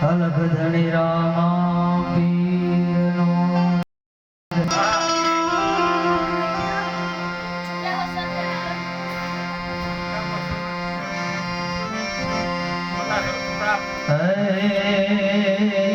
અલગ ધણી રામા પીરનો હે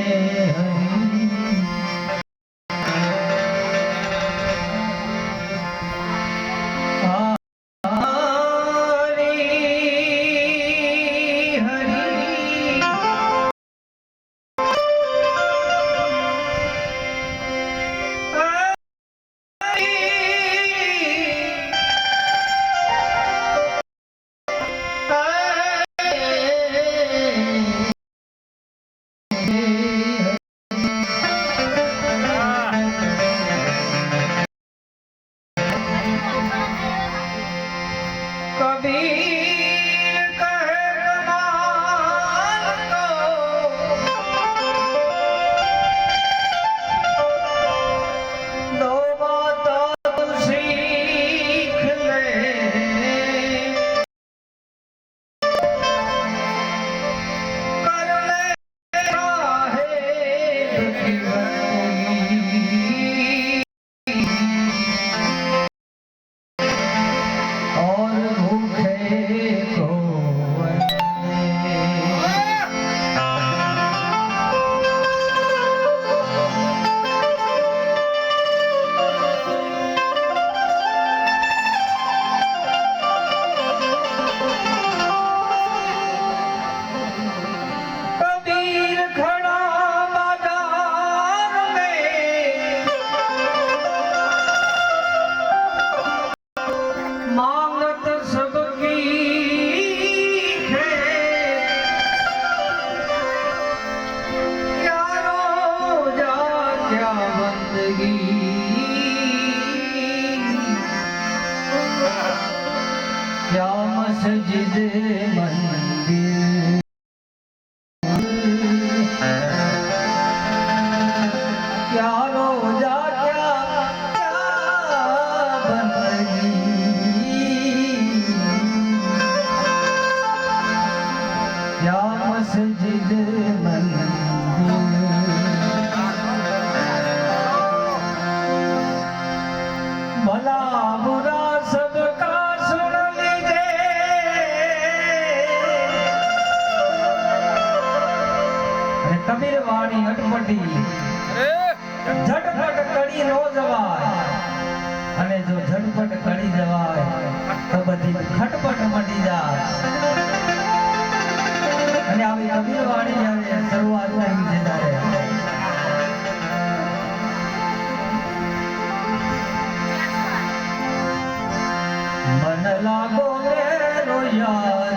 જિંદગી યા મસ્જિદ મન કબીર વાણી અટપટી. ઝટપટ કડી નો જવાય. અને જો ઝટપટ કડી જવાય તો બધી ખટપટ મટી જાય. અને આવી કબીર વાણી જ્યારે શરૂઆત થઈ છે ત્યારે. મન લાગો મેરો યાર